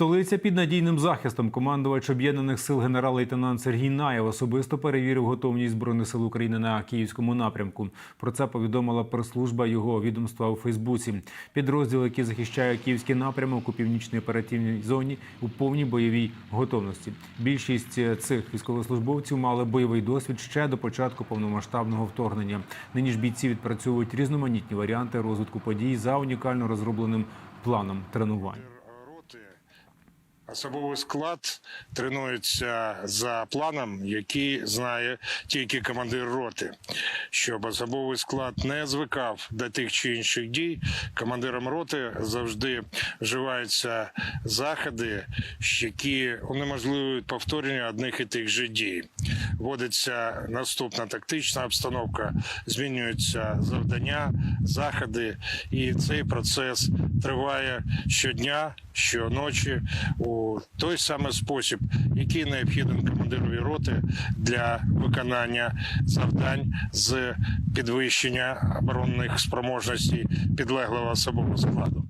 Столиця під надійним захистом. Командувач об'єднаних сил генерал-лейтенант Сергій Наєв особисто перевірив готовність збройних сил України на київському напрямку. Про це повідомила прес-служба його відомства у Фейсбуці. Підрозділ, який захищає київський напрямок у північній оперативній зоні, у повній бойовій готовності. Більшість е, цих військовослужбовців мали бойовий досвід ще до початку повномасштабного вторгнення. Нині ж бійці відпрацьовують різноманітні варіанти розвитку подій за унікально розробленим планом тренувань. Особовий склад тренується за планом, який знає тільки командир роти. Щоб особовий склад не звикав до тих чи інших дій, командиром роти завжди вживаються заходи, які унеможливують повторення одних і тих же дій. Вводиться наступна тактична обстановка, змінюються завдання, заходи, і цей процес триває щодня, щоночі у той самий спосіб, який необхіден командирові роти для виконання завдань з підвищення оборонних спроможностей підлеглого особового складу.